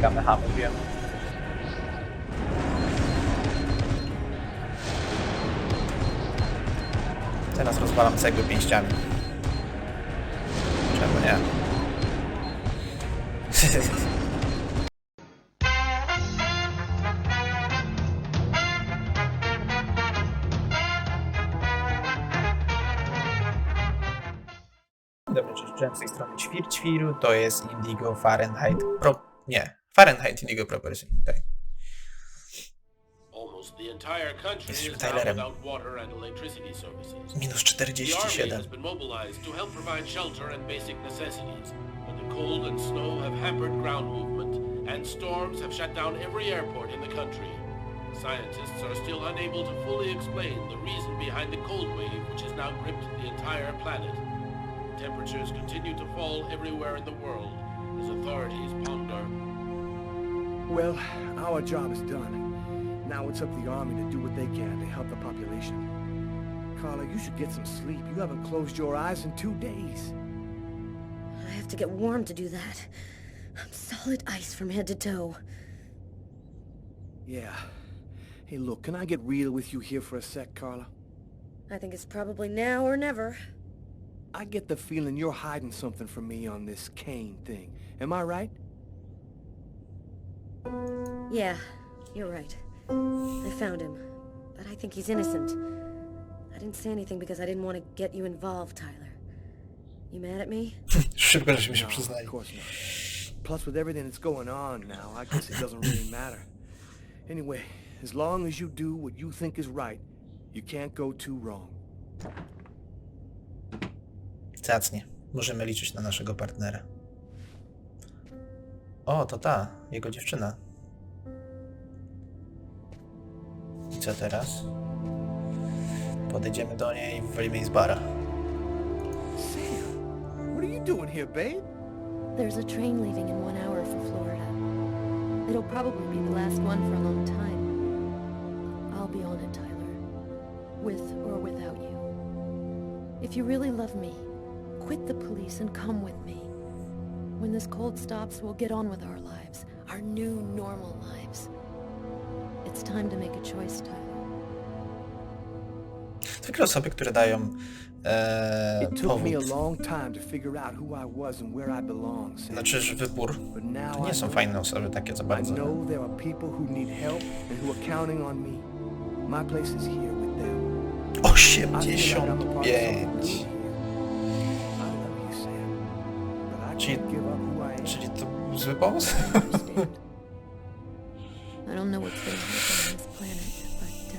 Kameha mówiłem. Teraz rozwalam cegły pięściami. Czemu nie? Dobry, cześć, z tej strony Ćwir Ćwiru, to jest Indigo Fahrenheit Pro... nie, Fahrenheit Indigo Property, tak. Almost the entire country Jesteśmy Tylerem. and electricity services. Minus The army has 47. been mobilized to help provide shelter and basic necessities, but the cold and snow have hampered ground movement, and storms have shut down every airport in the country. Scientists are still unable to fully explain the reason behind the cold wave which has now gripped the entire planet. Temperatures continue to fall everywhere in the world as authorities ponder Well, our job is done. Now it's up to the Army to do what they can to help the population. Carla, you should get some sleep. You haven't closed your eyes in two days. I have to get warm to do that. I'm solid ice from head to toe. Yeah. Hey, look, can I get real with you here for a sec, Carla? I think it's probably now or never. I get the feeling you're hiding something from me on this Kane thing. Am I right? Yeah, you're right. I found him, but I think he's innocent. I didn't say anything because I didn't want to get you involved, Tyler. You mad at me? Szybko żeśmy się przyznali. of course not. Plus, with everything that's going on now, I guess it doesn't really matter. Anyway, as long as you do what you think is right, you can't go too wrong. Zacnie. Możemy liczyć na naszego partnera. O, to ta, jego dziewczyna. I co teraz? Podejdziemy do niej i wywalimy jej z bara. What are you doing here, babe? There's a train leaving in one hour for Florida. It'll probably be the last one for a long time. I'll be on it, Tyler. With or without you. If you really love me, quit the police and come with me. When this cold stops, we'll get on with our lives. Our new, normal lives. It's time to make a choice, Tyler. Zwykle osoby, które dają e, It took me a powód, long time to figure out who I was and where I belong, Sam. znaczy, że wybór, But now to nie I są know. fajne osoby takie za I bardzo. know there are people who need help and who are counting on me. My place is here with them. I feel like I'm a part of something new 85! here. Czyli-. Czyli to zły pomysł? I don't know what's gonna happen on this planet, but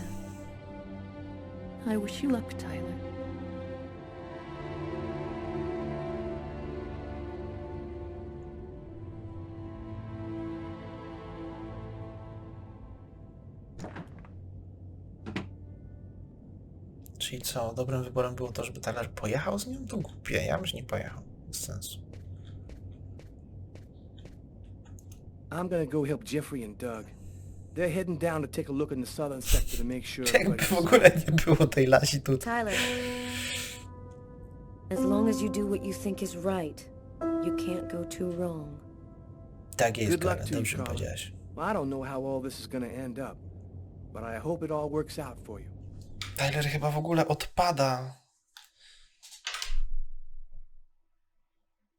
uh, I wish you luck, Tyler. Czyli co, dobrym wyborem było to, żeby Tyler pojechał z nią? To głupie, ja bym nie pojechał. Bez sensu. I'm gonna go help Jeffrey and Doug. They're heading down to take a look in the southern sector to make sure Jakby w ogóle nie było tej lasi tu. Tyler, as long as you do what you think is right, you can't go too wrong. Tak jest, Good luck to you, dobrze I don't know how all this is gonna end up, but I hope it all works out for you. Tyler chyba w ogóle odpada.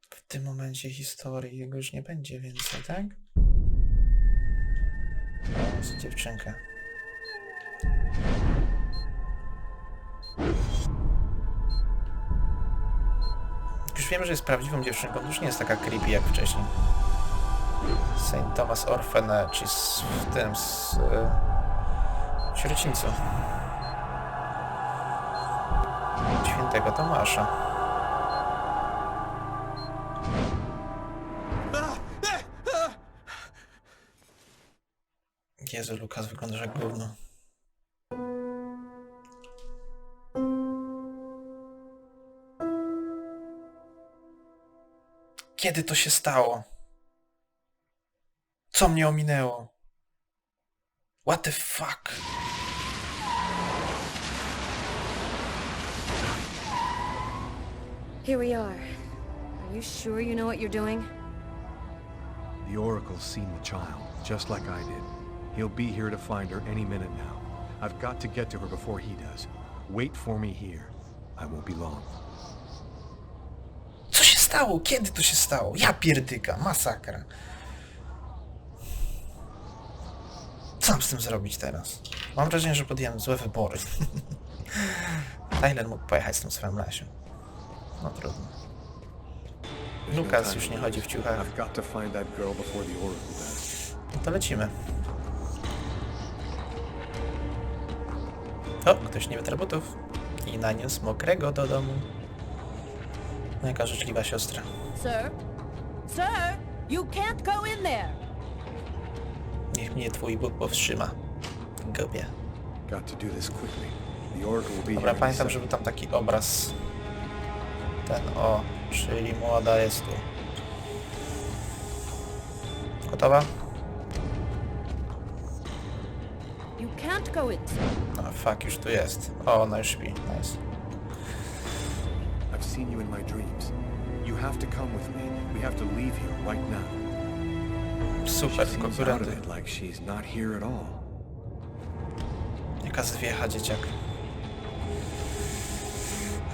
W tym momencie historii jego już nie będzie więcej, tak? O, jest dziewczynka. Już wiem, że jest prawdziwą dziewczynką, już nie jest taka creepy jak wcześniej. St. Thomas Orphanage jest w tym, z... E. Świętego Tomasza. Jezu, Lukas, wyglądasz jak gówno. Kiedy to się stało? Co mnie ominęło? What the fuck? Here we are. Are you sure you know what you're doing? The Oracle's seen the child, just like I did. He'll be here to find her any minute now. I've got to get to her before he does. Wait for me here. I won't be long. Co się stało? Kiedy to się stało? Ja pierdyka, masakra. Co mam z tym zrobić teraz? Mam wrażenie, że podjąłem złe wybory. Tyler mógł pojechać z tym swoim lesie. No trudno. No Lukas już nie chodzi w ciuchach. No to lecimy. O, ktoś nie wytarł butów. I naniósł mokrego do domu. No jaka życzliwa siostra. Sir? Sir? You can't go in there! Niech mnie twój Bóg powstrzyma. Gobie. Got to do this quickly. The Oracle will be Dobra, pamiętam, żeby tam taki obraz... Ten o, czyli młoda jest tu. Gotowa? Can't go sir. No fuck, już tu jest. O, ona już śpi. Nice. I've seen you in my dreams. You have to come with me. We have to leave here right now. Super, She tylko seems out of którędy? it like she's not here at all. Jaka zwiecha dzieciak.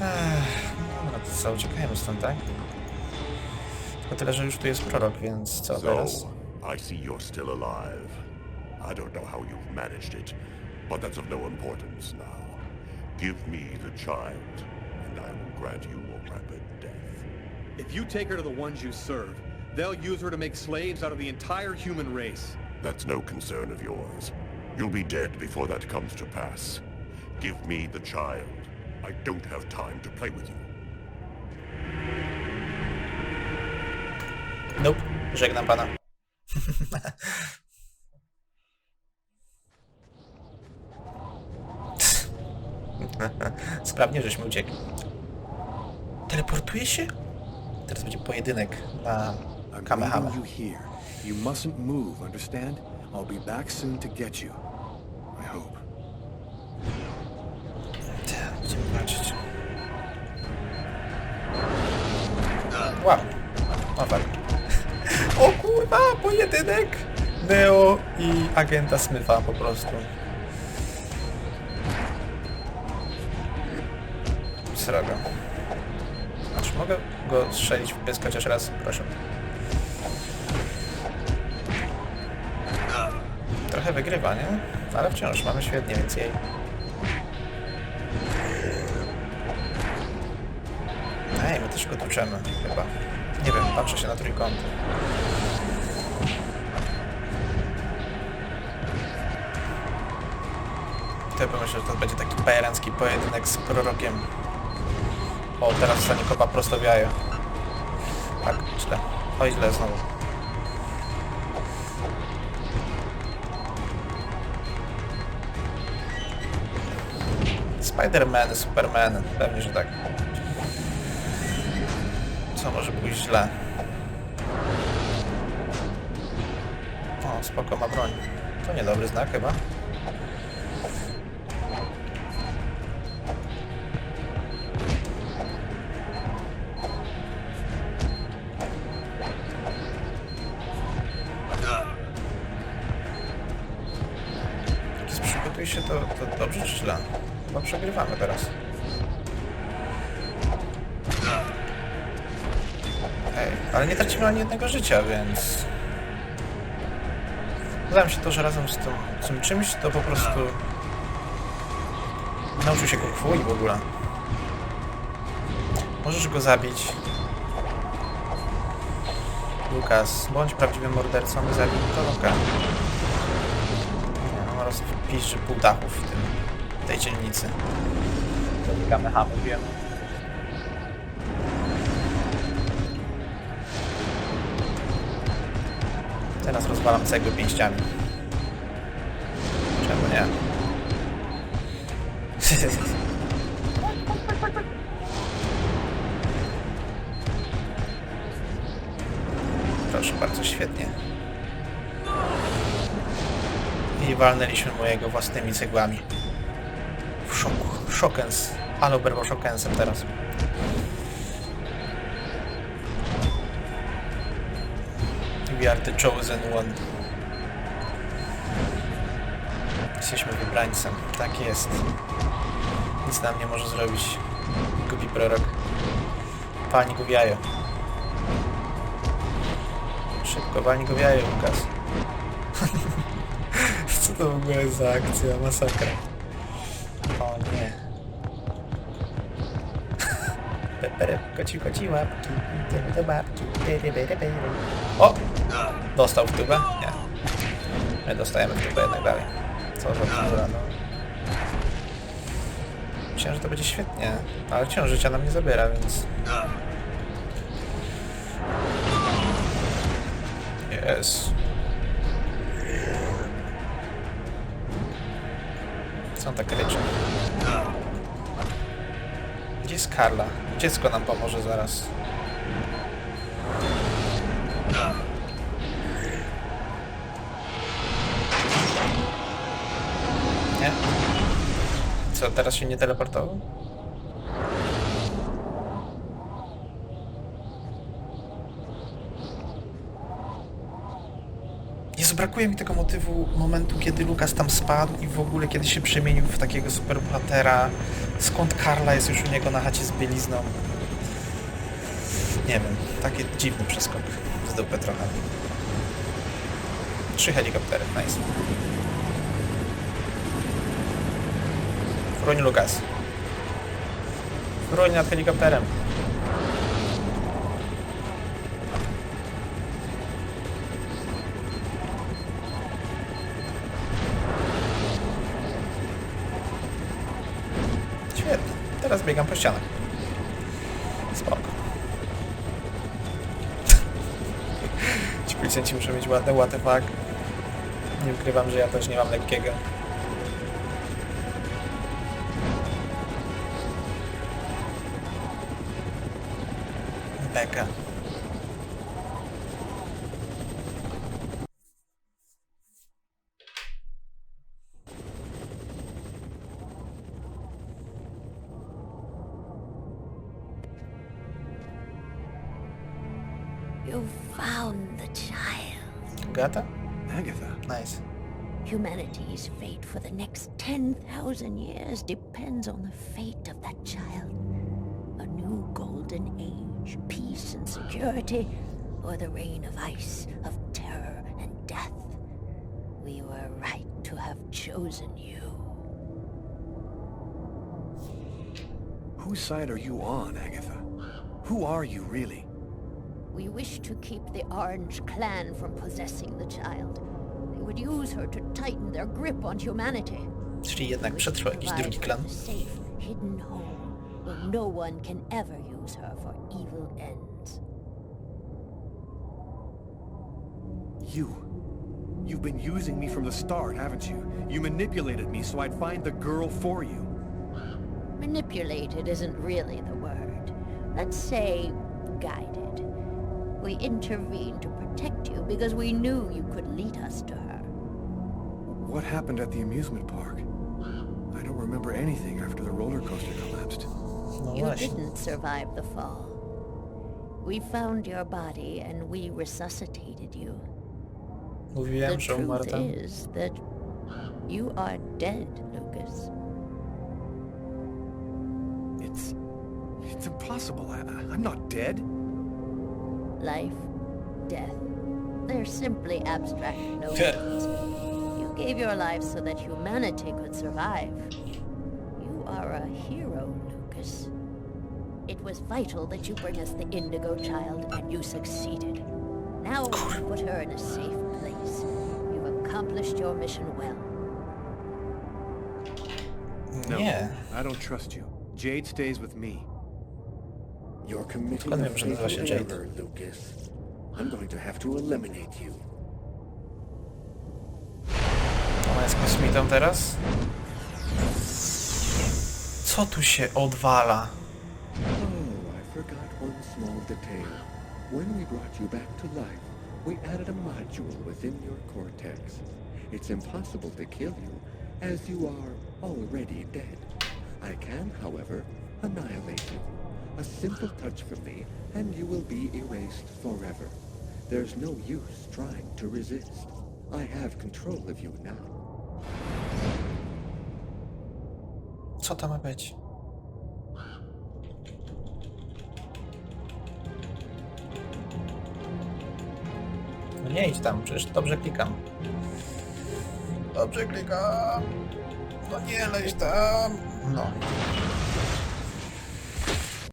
Ech, no to co, uciekajmy stąd, tak? Tylko tyle, że już tu jest prorok, więc co teraz? So, I see you're still alive. I don't know how you've managed it, but that's of no importance now. Give me the child, and I will grant you a rapid death. If you take her to the ones you serve, they'll use her to make slaves out of the entire human race. That's no concern of yours. You'll be dead before that comes to pass. Give me the child. I don't have time to play with you. Nope, żegnam pana. Sprawnie, żeśmy uciekli. Teleportuje się? Teraz będzie pojedynek na Kamehame. you here. You mustn't move, understand? I'll be back soon to get you. I hope. Tak, Będziemy walczyć. Wow. O kurwa, pojedynek! Neo i agenta Smitha po prostu. Srogo. Aż mogę go strzelić w pysk chociaż raz? Proszę. Trochę wygrywa, nie? Ale wciąż mamy świetnie, więc jej. Ej, my też go tuczemy, chyba. Nie wiem, patrzę się na trójkąty. To ja pomyślę, że to będzie taki bajerancki pojedynek z prorokiem. O, teraz stanie kopa prosto w. Tak, źle. Oj, źle znowu. Spider-Man, Superman, pewnie, że tak. Co może pójść źle? O, spoko, ma broń. To niedobry znak chyba. Przegrywamy teraz. Ej, ale nie tracimy ani jednego życia, więc... Wydaje mi się to, że razem z tym, z tym czymś to po prostu... Nauczył się kung fu i w ogóle. Możesz go zabić. Lukas, bądź prawdziwym mordercą i zabij Koloka. Nie, no rozpiszczy pół dachów w tym, tej dzielnicy. To Kamehamu wiem. Teraz rozwalam cegły pięściami. Czemu nie? Proszę bardzo, świetnie. I walnęliśmy mojego własnymi cegłami. Szokens. Ale oberwał szokensem teraz. We are the chosen one. Jesteśmy wybrańcem. Tak jest. Nic nam nie może zrobić. Gubi prorok. Pani w jajo. Szybko, pani w jajo, Lukas. Co to w ogóle jest za akcja? Masakra. O nie. Pepery, koci, koci, łapki, idziemy do babki. Pery, pery, pery. O! Dostał w tubę? Nie. My dostajemy w tubę jednak dalej. Co za bzdura, no. Myślałem, że to będzie świetnie, ale wciąż życia nam nie zabiera, więc... Jest. Co on tak ryczy? Gdzie jest Karla? Dziecko nam pomoże zaraz. Nie? Co, teraz się nie teleportował? Brakuje mi tego motywu momentu, kiedy Lukas tam spadł i w ogóle kiedy się przemienił w takiego superbohatera. Skąd Karla jest już u niego na chacie z bielizną? Nie wiem, taki dziwny przeskok z dupy trochę. Trzy helikoptery, nice. Broń Lukas. Broń nad helikopterem. Teraz biegam po ścianach. Spoko. Ci policjanci muszą mieć ładne fuck. Nie ukrywam, że ja też nie mam lekkiego. Beka. 10,000 years depends on the fate of that child. A new golden age, peace and security, or the reign of ice, of terror and death. We were right to have chosen you. whose side are you on, Agatha? Who are you, really? We wish to keep the Orange Clan from possessing the child. They would use her to tighten their grip on humanity. Czyli jednak przetrwał jakiś Provide drugi her klan. a safe, hidden home where no one can ever use her for evil ends. You. You've been using me from the start, haven't you? You manipulated me so I'd find the girl for you. Manipulated isn't really the word. Let's say guided. We intervened to protect you because we knew you could lead us to her. What happened at the amusement park? I don't remember anything after the roller coaster collapsed. You didn't survive the fall. We found your body and we resuscitated you. The Mówiłem, że truth is that you are dead, Lucas. It's... It's impossible. I, I- I'm not dead. Life, death, they're simply abstract notions. You gave your life so that humanity could survive. You are a hero, Lucas. It was vital that you bring us the Indigo Child, and you succeeded. Now we put her in a safe place. You've accomplished your mission well. No, Nie. I don't trust you. Jade stays with me. You're committing a wiem, że fatal error, Lucas. I'm going to have to eliminate you. Ona jest kosmitą teraz? Co tu się odwala? Oh, I forgot one small detail. When we brought you back to life, we added a module within your cortex. It's impossible to kill you, as you are already dead. I can, however, annihilate you. A simple touch from me, and you will be erased forever. There's no use trying to resist. I have control of you now. Co to ma być? No nie idź tam, przecież dobrze klikam. Dobrze klikam. No nie leź tam. No.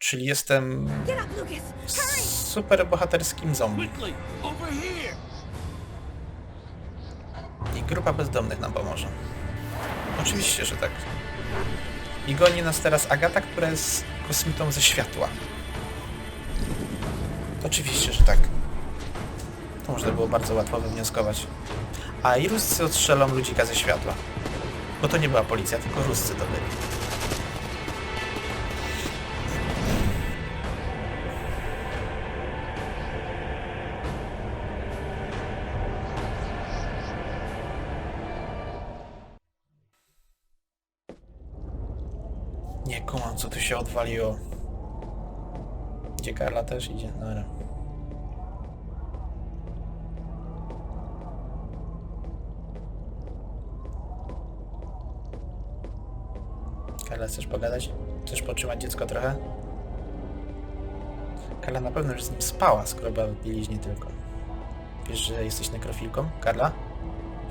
Czyli jestem super bohaterskim zombie. I grupa bezdomnych nam pomoże. Oczywiście, że tak. I goni nas teraz Agata, która jest kosmitą ze światła. Oczywiście, że tak. To można było bardzo łatwo wywnioskować. A i Ruscy odstrzelą ludzika ze światła. Bo to nie była policja, tylko Ruscy to byli. Się odwaliło. Gdzie Karla też idzie? Dobra. Karla, chcesz pogadać? Chcesz potrzymać dziecko trochę? Karla na pewno już z nim spała, skoro była w bieliźnie tylko. Wiesz, że jesteś nekrofilką? Karla?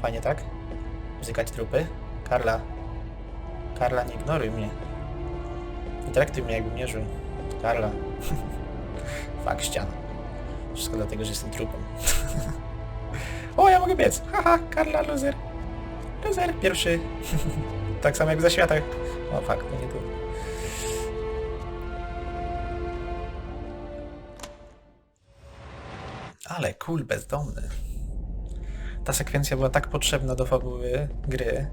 Fajnie, tak? Bzykać trupy? Karla? Karla, nie ignoruj mnie. Nie traktuj mnie jakbym nie żył. Karla. Fak ściana. Wszystko dlatego, że jestem trupem. o, ja mogę biec. Haha, Karla, loser. Loser, pierwszy. tak samo jak za światach. O, fakt, to nie tu. Ale cool, bezdomny. Ta sekwencja była tak potrzebna do fabuły gry,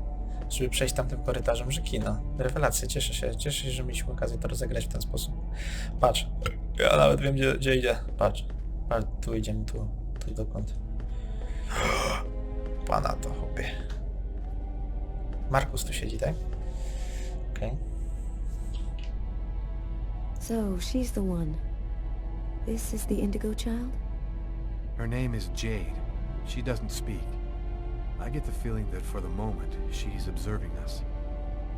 żeby przejść tamtym korytarzem, że kino. Rewelacja, cieszę się, cieszę się, że mieliśmy okazję to rozegrać w ten sposób. Patrz, ja nawet wiem gdzie, gdzie idzie. Patrz, patrz, tu idziemy, tu, tu dokąd. Pana to chłopie. Markus tu siedzi, tak? Okej. So, she's the one. This is the Indigo Child? Her name is Jade. She doesn't speak. I get the feeling that for the moment, she's observing us.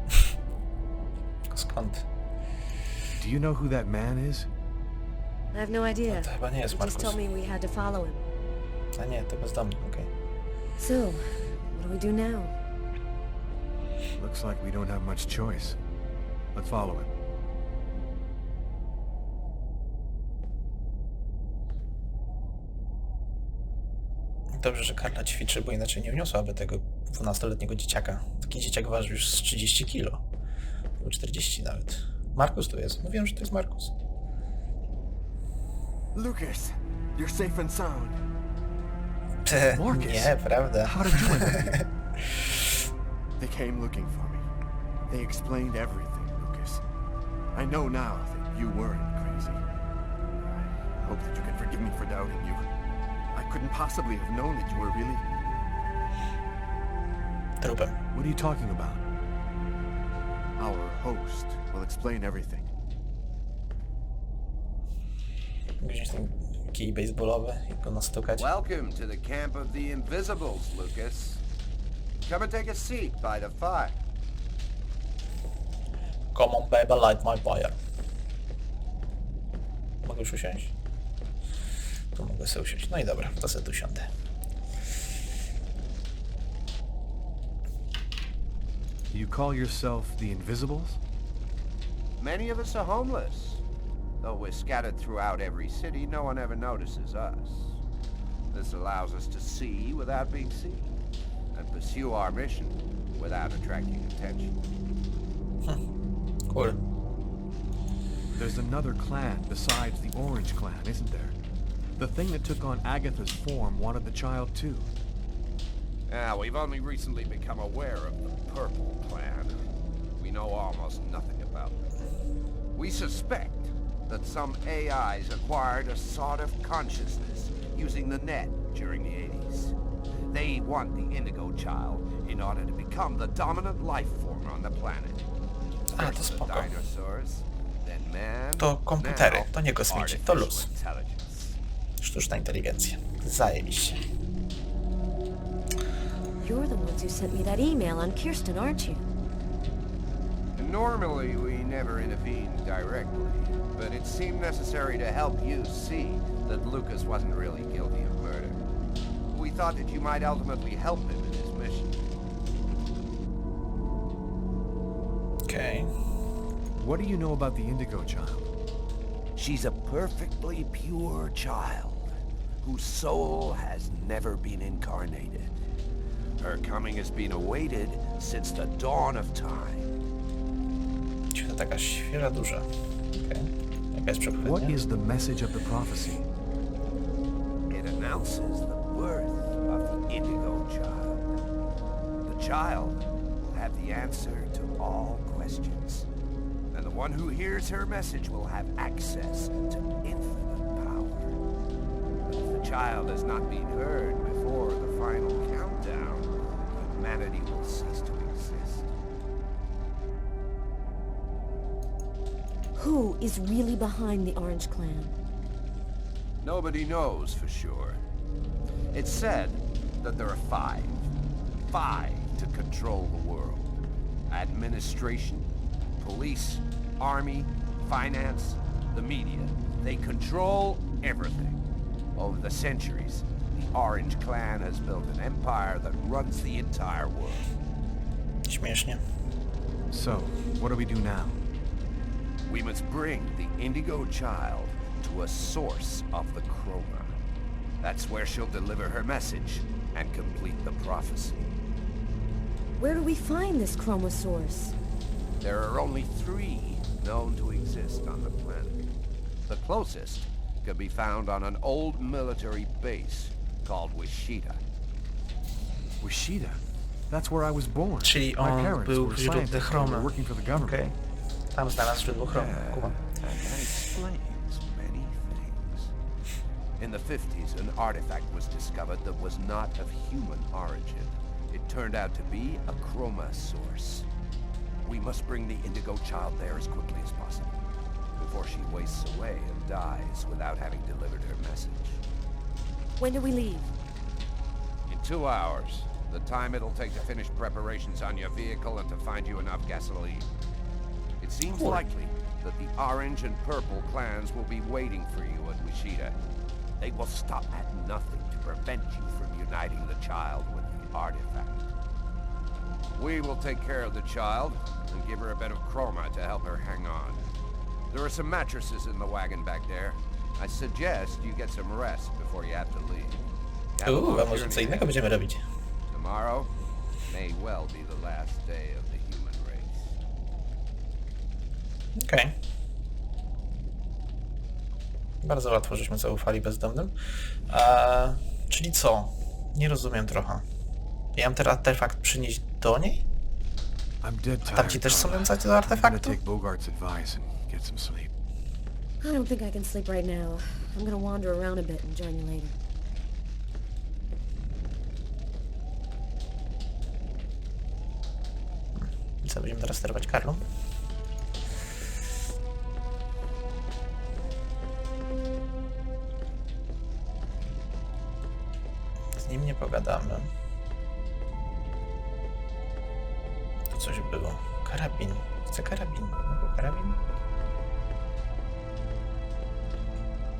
Skąd? Do you know who that man is? I have no idea. To chyba nie jest He just told me we had to follow him. A nie, to bezdomny, okej. So, what do we do now? Looks like we don't have much choice. Let's follow him. Dobrze, że Karla ćwiczy, bo inaczej nie wniosłaby tego 12-letniego dzieciaka. Taki dzieciak waży już z 30 kilo. Albo 40 nawet. Markus tu jest. Mówiłem, że to jest Markus. Lucas, you're safe and sound. Te, nie, prawda. How did you end? They came looking for me. They explained everything, Lucas. I know now that you weren't crazy. I hope that you can forgive me for doubting you. I couldn't possibly have known that you were really... Trupem. What are you talking about? Our host will explain everything. Wziąć ten kij baseballowy i go nastukać. Welcome to the camp of the Invisibles, Lucas. Come and take a seat by the fire. Come on baby, light my fire. Mogę już usiąść? Tu mogę sobie usiąść. No i dobra, to sobie tu siądę. You call yourself the Invisibles? Many of us are homeless. Though we're scattered throughout every city, no one ever notices us. This allows us to see without being seen, and pursue our mission without attracting attention. Cool. There's another clan besides the Orange Clan, isn't there? The thing that took on Agatha's form wanted the child too. Now, we've only recently become aware of the Purple Clan. We know almost nothing about them. We suspect that some AIs acquired a sort of consciousness using the net during the 80s. They want the Indigo Child in order to become the dominant life form on the planet. A, to First the spoko. dinosaurs, then man, To komputery, now to nie kosmici, to luz. Artificial intelligence. Sztuczna inteligencja. Zajebiście. You're the ones who sent me that email on Kirsten, aren't you? Normally, we never intervene directly, but it seemed necessary to help you see that Lucas wasn't really guilty of murder. We thought that you might ultimately help him in his mission. Okej. What do you know about the Indigo Child? She's a perfectly pure child whose soul has never been incarnated. Her coming has been awaited since the dawn of time. To taka świeża duża. Okej. Jaka jest What is the message of the prophecy? It announces the birth of the Indigo Child. The child will have the answer to all questions. And the one who hears her message will have access to infinite child has not been heard before the final countdown, humanity will cease to exist. Who is really behind the Orange Clan? Nobody knows for sure. It's said that there are five. Five to control the world. Administration, police, army, finance, the media. They control everything. Over the centuries, the Orange Clan has built an empire that runs the entire world. Śmiesznie. So, what do we do now? We must bring the Indigo Child to a source of the Chroma. That's where she'll deliver her message and complete the prophecy. Where do we find this chroma source? There are only three known to exist on the planet. The closest can be found on an old military base called Wishita. Wishida. That's where I was born. Czyli My on parents był were źródłem scientists. Were. Working for the government. Okej. Tam znalazł źródło chromu. Kuba. And that explains many things. In the 50s, an artifact was discovered that was not of human origin. It turned out to be a chroma source. We must bring the Indigo Child there as quickly as possible, before she wastes away and dies without having delivered her message. When do we leave? In two hours, the time it'll take to finish preparations on your vehicle and to find you enough gasoline. It seems Cool. likely that the orange and purple clans will be waiting for you at Wishida. They will stop at nothing to prevent you from uniting the child with the artifact. We will take care of the child and give her a bit of chroma to help her hang on. There are some mattresses in the wagon back there. I suggest you get some rest before you have to leave. You have a Uuu, long a może journey co innego ahead. będziemy robić? Tomorrow may well be the last day of the human race. Okej. Bardzo łatwo żeśmy zaufali bezdomnym. Eee, czyli co? Nie rozumiem trochę. Ja mam ten artefakt przynieść do niej? I'm dead tired. ci też są ręce do I'm gonna artefaktu? take Bogart's advice and get some sleep. I don't think I can sleep right now. I'm gonna wander around a bit and join you later. Co, będziemy teraz sterować Karlą? Z nim nie pogadamy.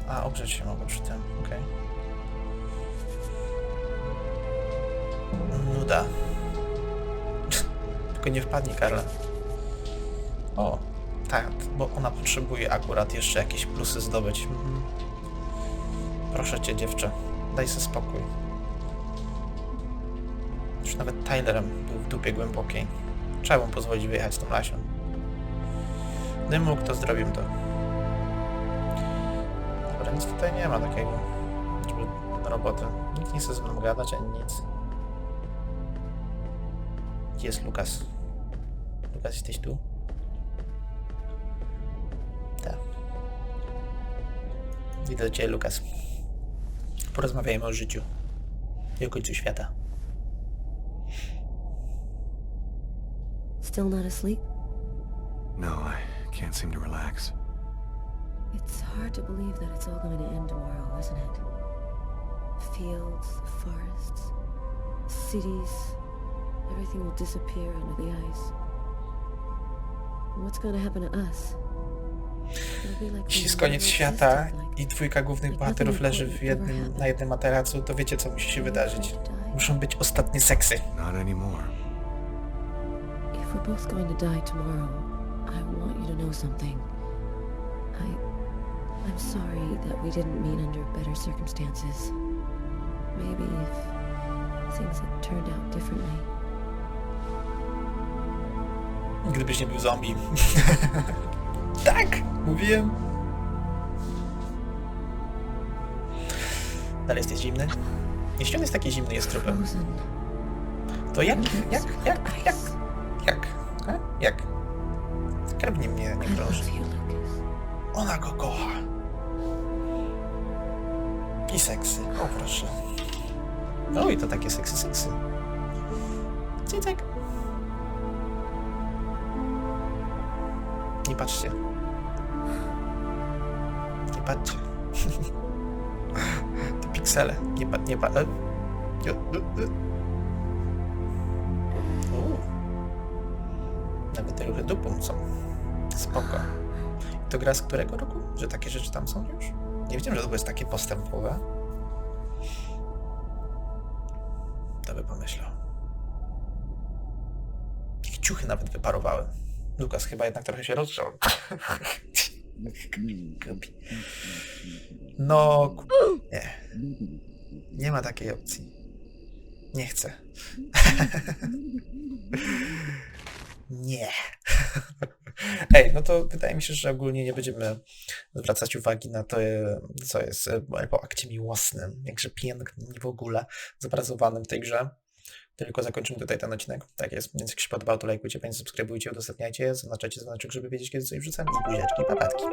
A, ogrzeć się mogę przy tym. Okej. Nuda. Tylko nie wpadnie Karla. O, tak, bo ona potrzebuje akurat jeszcze jakieś plusy zdobyć. Mhm. Proszę cię, dziewczę, daj sobie spokój. Już nawet Tylerem był w dupie głębokiej. Trzeba mu pozwolić wyjechać tą lasią. Gdybym mógł, to zrobił to. Nic tutaj nie ma takiego, żeby roboty. Nikt nie chce ze mną gadać, ani nic. Gdzie jest Lukas? Lukas, jesteś tu? Tak. Widzę cię, Lukas. Porozmawiajmy o życiu i o końcu świata. Still not asleep? No, I can't seem to relax. It's hard to believe that it's all going to end tomorrow, isn't it? Fields, forests, cities, everything will disappear under the ice. And what's gonna happen to us? Jeśli jest koniec świata i dwójka głównych bohaterów leży w jednym, na jednym materacu, to wiecie co musi się wydarzyć. Muszą być ostatnie seksy. Not anymore. If we're both going to die tomorrow, I want you to know something. I. I'm sorry that we didn't meet under better circumstances. Maybe if things had turned out differently. Gdybyś nie był zombie. tak! Mówiłem. Dalej jesteś zimny? Jeśli on jest taki zimny, jest trupem, to jak, jak, jak, jak, jak, jak? Mnie nie love you, Lucas. Ona go kocha. I seksy. O proszę. No i to takie seksy, seksy. Cycek. Nie patrzcie. Nie patrzcie. Te piksele. Nie pa... Nie pa... e. E, e. Nawet te ruchy dupą są. Spoko. To gra z którego roku? Że takie rzeczy tam są już? Nie wiedziałem, że to jest takie postępowe. To by pomyślał. Ich ciuchy nawet wyparowały. Lukas chyba jednak trochę się rozgrzał. No, nie. Nie ma takiej opcji. Nie chcę. nie. Ej, no to wydaje mi się, że ogólnie nie będziemy zwracać uwagi na to, e, co jest e, po akcie miłosnym, jakże pięknym i w ogóle zobrazowanym w tej grze. Tylko zakończymy tutaj ten odcinek. Tak jest, więc jak się podobał, to lajkujcie, subskrybujcie, udostępniajcie, zaznaczajcie znaczek, żeby wiedzieć, kiedy coś wrzucam i buziaczki, papatki.